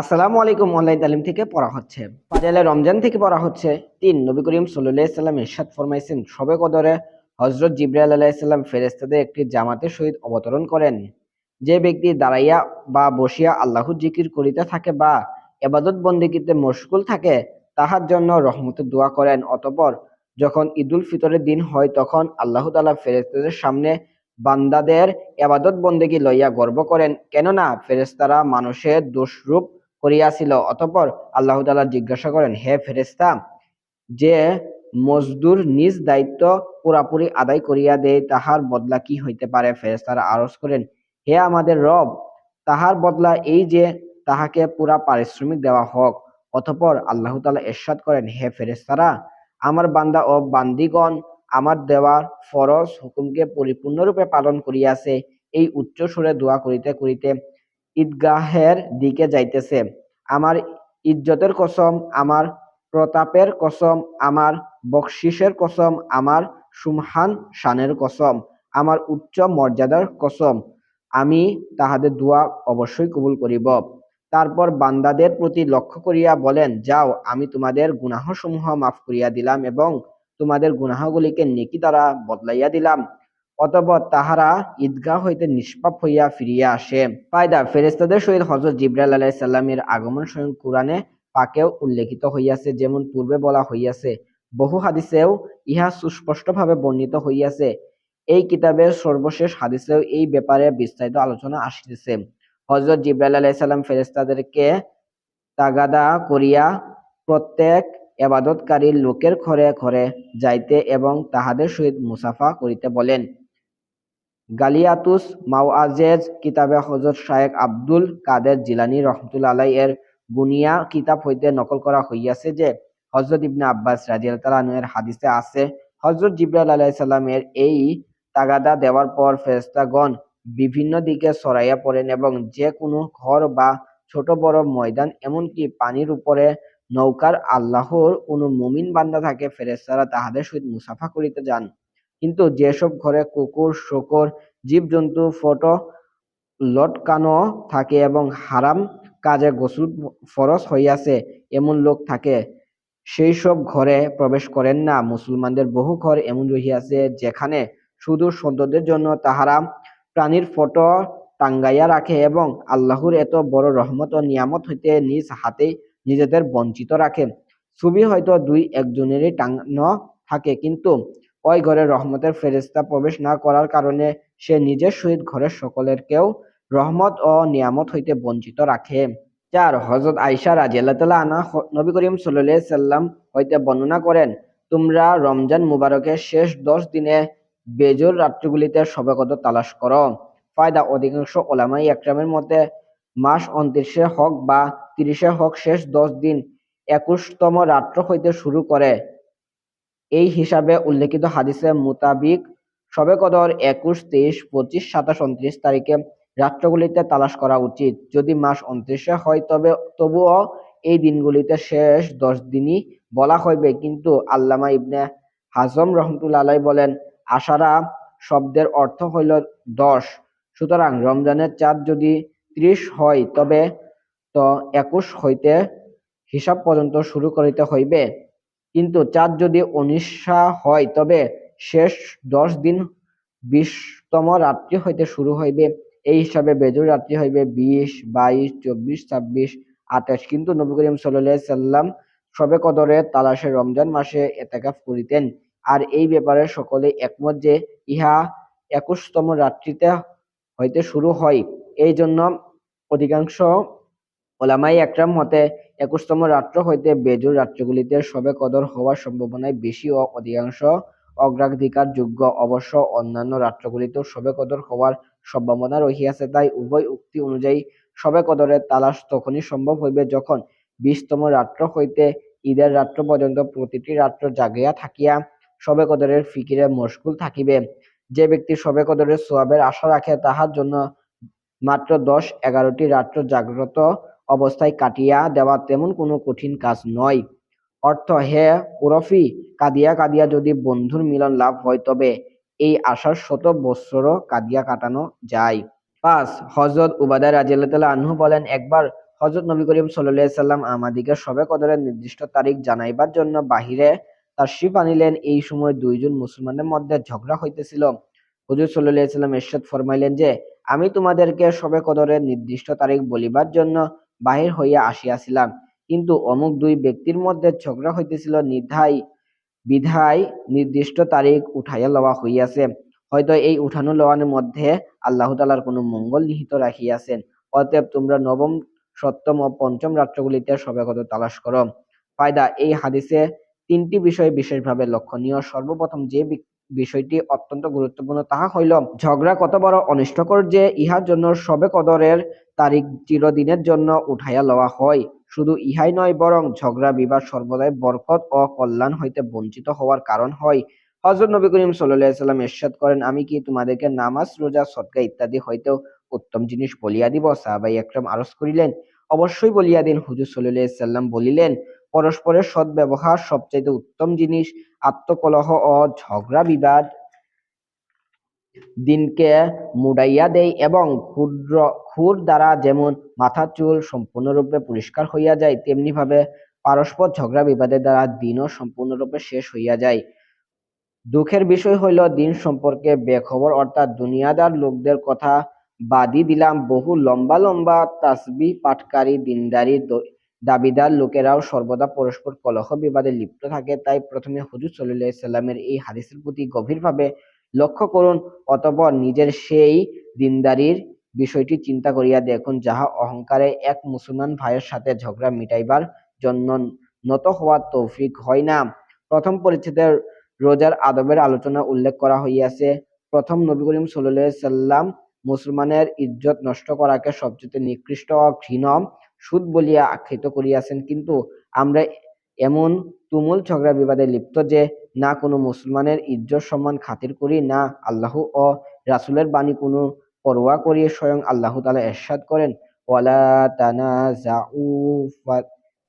আসসালামু আলাইকুম, অনলাইন তালিম থেকে পড়া হচ্ছে। ফাজাইলে রমজান থেকে পড়া হচ্ছে। তিন, নবী করিম সাল্লাহ সাল্লাম ইরশাদ ফরমাইছেন সবে কদরে। হজরত জিব্রাইল আলাইসাল্লাম ফেরেস্তাদের একটি জামাতের সহিত অবতরণ করেন। যে ব্যক্তি দাঁড়াইয়া বা বসিয়া আল্লাহর জিকির করিতে থাকে বা এবাদত বন্দিকিতে মশগুল থাকে, তাহার জন্য রহমতের দোয়া করেন। অতপর যখন ঈদুল ফিতরের দিন হয়, তখন আল্লাহ তালা ফেরেস্তাদের সামনে বান্দাদের এবাদত বন্দেগী লইয়া গর্ব করেন। কেননা ফেরেস্তারা মানুষের দোষরূপ করিয়াছিল। অতপর আল্লাহ তালা জিজ্ঞাসা করেন, হে ফেরেশতা, যে মজদুর নিজ দায়িত্ব পুরাপুরি আদায় করিয়া দেয়, তাহার বদলা কি হইতে পারে? ফেরেশতারা আরজ করেন, হে আমাদের রব, তাহার বদলা এই যে তাহাকে পুরা পারিশ্রমিক দেওয়া হোক। অতঃপর আল্লাহ তালা এরশাদ করেন, হে ফেরেশতারা, আমার বান্দা ও বান্দিগণ আমার দেওয়ার ফরজ হুকুমকে পরিপূর্ণরূপে পালন করিয়াছে। এই উচ্চ সুরে দোয়া করিতে করিতে ঈদগাহের দিকে যাইতেছে। আমার ইজ্জতের কসম, আমার প্রতাপের কসম, আমার বকশিসের কসম, আমার সুমহান শানের কসম, আমার উচ্চ মর্যাদার কসম, আমি তাহাদের দোয়া অবশ্যই কবুল করিব। তারপর বান্দাদের প্রতি লক্ষ্য করিয়া বলেন, যাও, আমি তোমাদের গুনাহসমূহ মাফ করিয়া দিলাম এবং তোমাদের গুনাহগুলিকে নেকি দ্বারা বদলাইয়া দিলাম। অতঃপর তাহারা ঈদগাহ হইতে নিষ্পাপ হইয়া ফিরিয়া আসে। ফায়দা ফেরেস্তাদের সহিত হজরত জিব্রাইল আলাইহিস সালামের আগমন স্বয়ং কোরআনে পাকেও উল্লেখিত হইয়াছে, যেমন পূর্বে বলা হইয়াছে। বহু হাদিসেও ইহা সুস্পষ্টভাবে বর্ণিত হইয়াছে। এই কিতাবের সর্বশেষ হাদিসেও এই ব্যাপারে বিস্তারিত আলোচনা আসিতেছে। হজরত জিব্রাইল আলাইহিস সালাম ফেরেস্তাদেরকে তাগাদা করিয়া প্রত্যেক এবাদতকারী লোকের ঘরে ঘরে যাইতে এবং তাহাদের সহিত মুসাফা করিতে বলেন। গালিয়াতুস মাওয়াজেজ কিতাবে হজরত শায়েক আব্দুল কাদের জিলানী রহমতুল্লাহ আলাই এর গুনিয়া কিতাব হইতে নকল করা হইয়াছে যে হজরত ইবনে আব্বাস রাজিয়াল এর হাদিসে আছে হজরত জিব্রাইল আলাইসাল্লামের এই তাগাদা দেওয়ার পর ফেরেস্তাগণ বিভিন্ন দিকে সরাইয়া পড়েন এবং যে কোনো ঘর বা ছোট বড় ময়দান এমনকি পানির উপরে নৌকার আল্লাহর কোনো মুমিন বান্দা থাকে ফেরেস্তারা তাহাদের সহিত মুসাফা করিতে যান। কিন্তু যেসব ঘরে কুকুর, শূকর, জীবজন্তু, ফটো লটকানো থাকে এবং হারাম কাজে গোসল ফরজ হইয়াছে, এমন লোক থাকে। সেই সব ঘরে প্রবেশ করেন না। মুসলমানদের বহু ঘর এমন রহিয়াছে, যেখানে শুধু সৌন্দর্যের জন্য তাহারা প্রাণীর ফটো টাঙ্গাইয়া রাখে এবং আল্লাহর এত বড় রহমত ও নিয়ামত হইতে নিজ হাতে নিজেদের বঞ্চিত রাখে। ছবি হয়তো দুই একজনেরই টাঙানো থাকে, কিন্তু ওই ঘরে রহমতের ফেরেস্তা প্রবেশ না করার কারণে সে নিজের সহিত ঘরের সকলের কেউ রহমত ও নিয়ামত হইতে বঞ্চিত রাখে। চার হজরত আইসা রাজিয়াল্লাহ আনা নবী করিম সাল্লাহ সাল্লাম হইতে বর্ণনা করেন, তোমরা রমজান মুবারকের শেষ দশ দিনে বেজর রাত্রিগুলিতে সবে কত তালাশ করো। ফায়দা অধিকাংশ ওলামাই একরামের মতে, মাস উনত্রিশে হক বা তিরিশে হক শেষ দশ দিন একুশতম রাত্র হইতে শুরু করে। এই হিসাবে উল্লেখিত হাদিসে মোতাবিক সবে কদর একুশ, তেইশ, পঁচিশ, সাতাশ, উনত্রিশ তারিখে রাত্রগুলিতে তালাশ করা উচিত। যদি মাস উনত্রিশে হয়, তবে তবুও এই দিনগুলিতে শেষ দশ দিনই বলা হইবে। কিন্তু আল্লামা ইবনে হাজম রহমতুল্লাহ বলেন, আশারা শব্দের অর্থ হইল দশ। সুতরাং রমজানের চাঁদ যদি ত্রিশ হয়, তবে তো একুশ হইতে হিসাব পর্যন্ত শুরু করিতে হইবে। কিন্তু চাঁদ যদি উনিশা হয়, তবে শেষ দশ দিন বিশতম রাত্রি হইতে শুরু হইবে। এই হিসাবে বেজুর রাত্রি হইবে বিশ, বাইশ, চব্বিশ, ছাব্বিশ, আঠাশ। কিন্তু নবী করিম সাল্লাহ সাল্লাম সবে কদরে তালাশে রমজান মাসে এতেকাফ করিতেন। আর এই ব্যাপারে সকলে একমত যে, ইহা একুশতম রাত্রিতে হইতে শুরু হয়। এই জন্য অধিকাংশ ওলামাই একরাম মতে, একুশতম রাত্র হইতে বেজুর রাত্রগুলিতে সবে কদর হওয়ার সম্ভাবনায় বেশি ও অধিকাংশ অগ্রাধিকার যোগ্য অবশ্য অন্যান্য রাত্রগুলিতেও সবে কদর হওয়ার সম্ভাবনা রহিয়াছে, তাই উভয় উক্তি অনুযায়ী সবে কদরের তালাশ তখনই সম্ভব হইবে যখন বিশতম রাত্র হইতে ঈদের রাত্র পর্যন্ত প্রতিটি রাত্র জাগিয়া থাকিয়া সবে কদরের ফিকিরে মশগুল থাকিবে। যে ব্যক্তি সবে কদরের সোয়াবের আশা রাখে, তাহার জন্য মাত্র দশ এগারোটি রাত্র জাগ্রত অবস্থায় কাটিয়া দেওয়া তেমন কোনো কঠিন কাজ নয়। অর্থ, হে ওরফি, কাঁদিয়া কাঁদিয়া যদি বন্ধুর মিলন লাভ হয়, তবে এই আশার শত বৎসরও কাঁদিয়া কাটানো যায়। পাঁচ হজরত উবাদা রাজিয়াল্লাহ আনহু বলেন, একবার হযরত নবী করিম আলাইহি সাল্লাম আমাদিগকে শবে কদরের নির্দিষ্ট তারিখ জানাইবার জন্য বাহিরে তার তাশরিফ আনিলেন। এই সময় দুইজন মুসলমানের মধ্যে ঝগড়া হইতেছিল। হুজুর আলাইহি সাল্লাম ইরশাদ ফরমাইলেন যে, আমি তোমাদেরকে সবে কদরের নির্দিষ্ট তারিখ বলিবার জন্য বাহির হইয়া আসিয়াছিলাম। কিন্তু অমুক দুই ব্যক্তির মধ্যে ঝগড়া হইতেছিল, নিধাই বিধায় নির্দিষ্ট তারিখ উঠাইয়া লওয়া হইয়াছে। হয়তো এই উঠানো লওয়ানোর মধ্যে আল্লাহ তালার কোনো মঙ্গল নিহিত রাখিয়াছেন। অতএব তোমরা নবম, সপ্তম ও পঞ্চম রাত্রগুলিতে সবে কদর তালাশ করো। ফায়দা, এই হাদিসে তিনটি বিষয় বিশেষভাবে লক্ষণীয়। সর্বপ্রথম যে বিষয়টি অত্যন্ত গুরুত্বপূর্ণ, তাহা হইল, ঝগড়া কত বড় অনিষ্টকর যে ইহার জন্য সবে কদরের তারিখ চিরদিনের জন্য উঠাইয়া লওয়া হয়। শুধু ইহাই নয়, বরং ঝগড়া, বিবাদ সর্বদাই বরকত ও কল্যাণ হইতে বঞ্চিত হওয়ার কারণ হয়। হযরত নবী করিম সাল্লাম ইরশাদ করেন, আমি কি তোমাদেরকে নামাজ, রোজা, সদকা ইত্যাদি হইতেও উত্তম জিনিস বলিয়া দিব? সাহাবাই একরম আরজ করিলেন। অবশ্যই বলিয়া দিন, হুজুর সাল্লাম বলিলেন। পরস্পরের সদ্ব্যবহার সবচাইতে উত্তম জিনিস আত্মকলহ ও ঝগড়া, বিবাদ দিনকে মুড়াইয়া দেয় এবং ক্ষুদ্র ক্ষুর দ্বারা যেমন মাথার চুল সম্পূর্ণরূপে পরিষ্কার হইয়া যায় তেমনি ভাবে পারস্পর ঝগড়া বিবাদের দ্বারা দিনও সম্পূর্ণরূপে শেষ হইয়া যায়। দুঃখের বিষয় হইল, দিন সম্পর্কে বেখবর অর্থাৎ দুনিয়াদার লোকদের কথা বাদই দিলাম। বহু লম্বা লম্বা তাসবি পাটকারী দিনদারি দাবিদার লোকেরাও সর্বদা পরস্পর কলহ বিবাদে লিপ্ত থাকে। তাই প্রথমে হুজুর আলাইহি সাল্লামের এই হাদিসের প্রতি গভীরভাবে লক্ষ্য করুন, অতঃপর নিজের সেই দিনদারির বিষয়টি চিন্তা করিয়া দেখুন, যাহা অহংকারে এক মুসলমান ভাইয়ের সাথে ঝগড়া মিটাইবার জন্য নত হওয়ার তৌফিক হয় না। প্রথম পরিচ্ছেদের রোজার আদবের আলোচনা উল্লেখ করা হইয়াছে। প্রথম নবী করিম সাল্লাম মুসলমানের ইজ্জত নষ্ট করাকে সবচেয়ে নিকৃষ্ট ও ঘৃণ সুদ বলিয়া আখ্যায়িত করিয়াছেন। কিন্তু আমরা এমন তুমুল ঝগড়া বিবাদে লিপ্ত যে না কোনো মুসলমানের ইজ্জত সম্মান খাতির করি, না আল্লাহ ও রাসুলের বাণী কোনো পরোয়া করিয়ে স্বয়ং আল্লাহ তালা ইরশাদ করেন। ওয়ালা তানাজাউ ফা-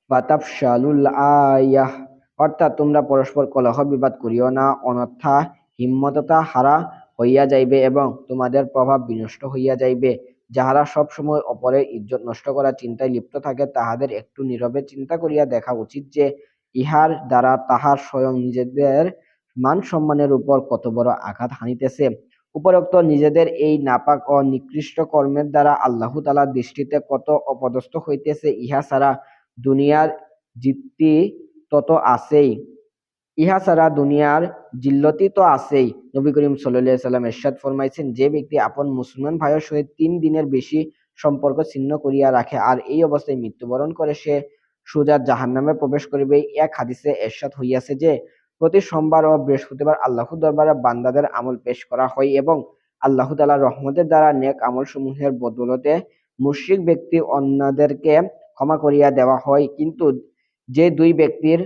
ফাতাফশালুল আয়াহ। অর্থাৎ তোমরা পরস্পর কলহ বিবাদ করিও না অনর্থা হিম্মততা হারা হইয়া যাইবে এবং তোমাদের প্রভাব বিনষ্ট হইয়া যাইবে। যাহারা সব সময় অপরের ইজ্জত নষ্ট করার চিন্তায় লিপ্ত থাকে, তাহাদের একটু নীরবে চিন্তা করিয়া দেখা উচিত যে, ইহার দ্বারা তাহার স্বয়ং নিজেদের মান সম্মানের উপর কত বড় আঘাত হানিতেছে। উপরোক্ত নিজেদের এই নাপাক ও নিকৃষ্ট কর্মের দ্বারা আল্লাহ তাআলার দৃষ্টিতে কত অপদস্থ হইতেছে, ইহা ছাড়া দুনিয়ার জিত্তি তত আছেই। ইহা ছাড়া দুনিয়ার জিল্লতি তো আছেই। নবী করিম আলাইহি সাল্লাম ইরশাদ ফরমাইছেন, যে ব্যক্তি আপন মুসলমান ভাইয়ের সহিত তিন দিনের বেশি সম্পর্ক ছিন্ন করিয়া রাখে আর এই অবস্থায় মৃত্যুবরণ করে, সে সোজা জাহান্নামে প্রবেশ করিবে। এক হাদিসে ইরশাদ হইয়াছে যে, প্রতি সোমবার ও বৃহস্পতিবার আল্লাহ দরবারে বান্দাদের আমল পেশ করা হয় এবং আল্লাহ তালা রহমতের দ্বারা নেক আমল সমূহের বদৌলতে মুশরিক ব্যক্তি অন্যদেরকে ক্ষমা করিয়া দেওয়া হয়। কিন্তু যে দুই ব্যক্তির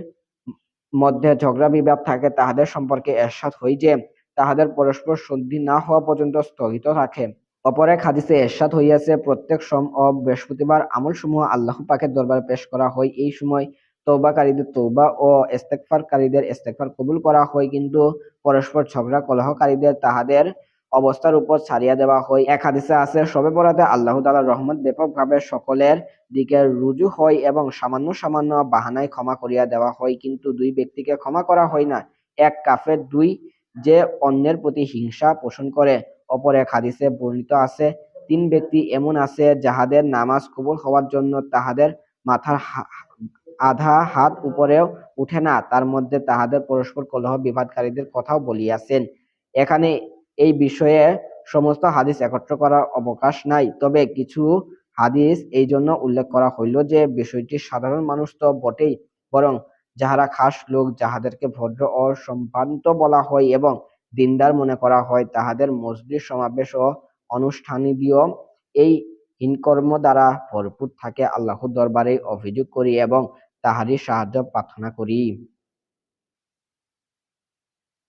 মধ্যে ঝগড়া বিবাদ থাকে, তাহাদের সম্পর্কে এরশাদ হই যে তাহাদের পরস্পর সন্ধি না হওয়া পর্যন্ত স্থগিত রাখে। অপর এক হাদিসে এরশাদ হইয়াছে, প্রত্যেক সম ও বৃহস্পতিবার আমল সমূহ আল্লাহ পাকের দরবারে পেশ করা হয়। এই সময় তৌবাকারীদের তৌবা ও ইস্তেগফারকারীদের ইস্তেগফার কবুল করা হয়, কিন্তু পরস্পর ঝগড়া কলহকারীদের তাহাদের অবস্থার উপর ছাড়িয়া দেওয়া হয়। এক হাদিসে আছে, সবে বরাতে আল্লাহ তাআলার রহমত ব্যাপকভাবে সকলের দিকে রুজু হয় এবং সামান্য সামান্য বাহানায় ক্ষমা করিয়া দেওয়া হয়। কিন্তু দুই ব্যক্তিকে ক্ষমা করা হয় না। এক কাফের, দুই যে অন্যের প্রতি হিংসা পোষণ করে। অপর এক হাদিসে বর্ণিত আছে, তিন ব্যক্তি এমন আছে যাহাদের নামাজ কবুল হওয়ার জন্য তাহাদের মাথার আধা হাত উপরেও উঠে না। তার মধ্যে তাহাদের পরস্পর কলহ বিবাদকারীদের কথাও বলিয়াছেন। এখানে এই বিষয়ে সমস্ত হাদিস একত্র করার অবকাশ নাই। তবে কিছু হাদিস এই জন্য উল্লেখ করা হইল যে, বিষয়টি সাধারণ মানুষ তো বটেই, বরং যাহারা খাস লোক যাহাদেরকে ভদ্র ও সম্ভ্রান্ত বলা হয় এবং দিনদার মনে করা হয়, তাহাদের মসজিদ সমাবেশ ও অনুষ্ঠানিদিও এই হিনকর্ম দ্বারা ভরপুর থাকে আল্লাহর দরবারে অভিযোগ করি এবং তাহারই সাহায্য প্রার্থনা করি।